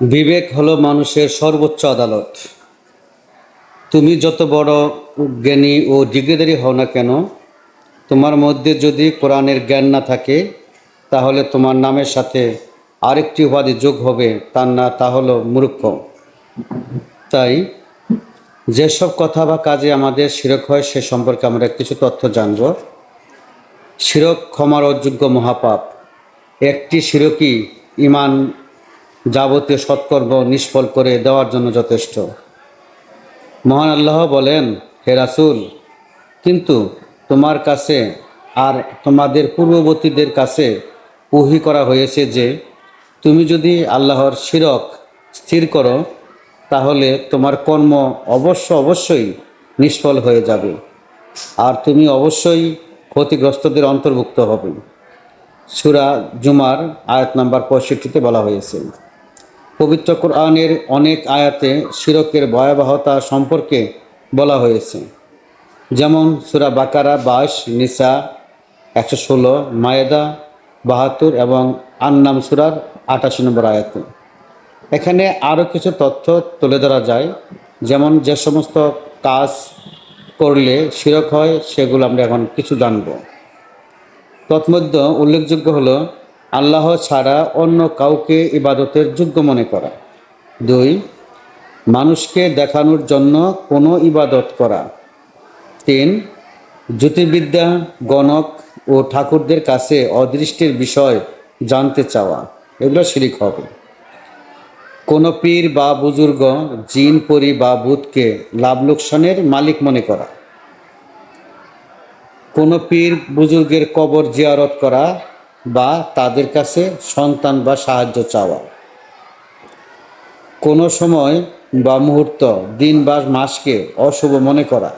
বিবেক হলো মানুষের সর্বোচ্চ আদালত। তুমি যত বড় জ্ঞানী ও ডিগ্রিধারী হও না কেন, তোমার মধ্যে যদি কোরআনের জ্ঞান না থাকে, তাহলে তোমার নামের সাথে আরেকটি উপাধি যোগ হবে, তার না, তা হলো মূর্খ। তাই যেসব কথা বা কাজে আমাদের শিরক হয়, সে সম্পর্কে আমরা কিছু তথ্য জানব। শিরক ক্ষমার অযোগ্য মহাপাপ। একটি শিরকই ইমান যাবতীয় সৎকর্ম নিষ্ফল করে দেওয়ার জন্য যথেষ্ট। মহান আল্লাহ বলেন, হে রাসূল, কিন্তু তোমার কাছে আর তোমাদের পূর্ববর্তীদের কাছে উহি করা হয়েছে যে, তুমি যদি আল্লাহর শিরক স্থির করো, তাহলে তোমার কর্ম অবশ্য অবশ্যই নিষ্ফল হয়ে যাবে। আর তুমি অবশ্যই ক্ষতিগ্রস্তদের অন্তর্ভুক্ত হবে। সুরা জুমার আয়াত নাম্বার পঁয়ষট্টিতে বলা হয়েছে। পবিত্র কোরআনের অনেক আয়াতে শিরকের ভয়াবহতা সম্পর্কে বলা হয়েছে। যেমন সুরা বাকারা বাস নিসা, একশো ষোলো, মায়েদা, বাহাত্তর এবং আন্নাম সুরার আটাশি নম্বর আয়াতে। এখানে আরও কিছু তথ্য তুলে ধরা যায়। যেমন যে সমস্ত কাজ করলে শিরক হয়, সেগুলো আমরা এখন কিছু জানব। তৎমধ্যে উল্লেখযোগ্য হলো আল্লাহ ছাড়া অন্য কাউকে ইবাদতের যোগ্য মনে করা। দুই, মানুষকে দেখানোর জন্য কোনো ইবাদত করা। তিন, জ্যোতির্বিদ্যা, গণক ও ঠাকুরদের কাছে অদৃষ্টির বিষয় জানতে চাওয়া, এগুলো শিরিক হবে। কোনো পীর বা বুজুর্গ জিন, পরি বা বুধকে লাভ লোকসানের মালিক মনে করা। কোনো পীর বুজুর্গের কবর জিয়ারত করা বা তাদের কাছে সন্তান বা সাহায্য চাওয়া। কোনো সময় বা মুহূর্ত, দিন বা মাসকে অশুভ মনে করা,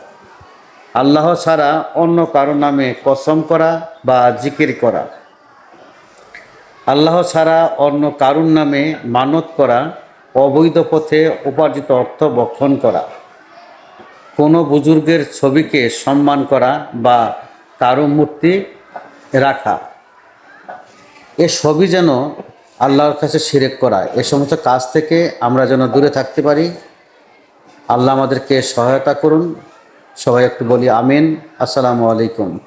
আল্লাহ ছাড়া অন্য কারও নামে কসম করা বা জিকির করা, আল্লাহ ছাড়া অন্য কারুর নামে মানত করা, অবৈধ পথে উপার্জিত অর্থ বক্ষণ করা, কোনো বুজুর্গের ছবিকে সম্মান করা বা কারও মূর্তি রাখা। এ সবই যেন আল্লাহর কাছে সিরেক করা। এ সমস্ত কাজ থেকে আমরা যেন দূরে থাকতে পারি। আল্লাহ আমাদেরকে সহায়তা করুন। সবাই একটু বলি আমিন। আসসালামু আলাইকুম।